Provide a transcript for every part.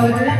ahora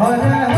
Hare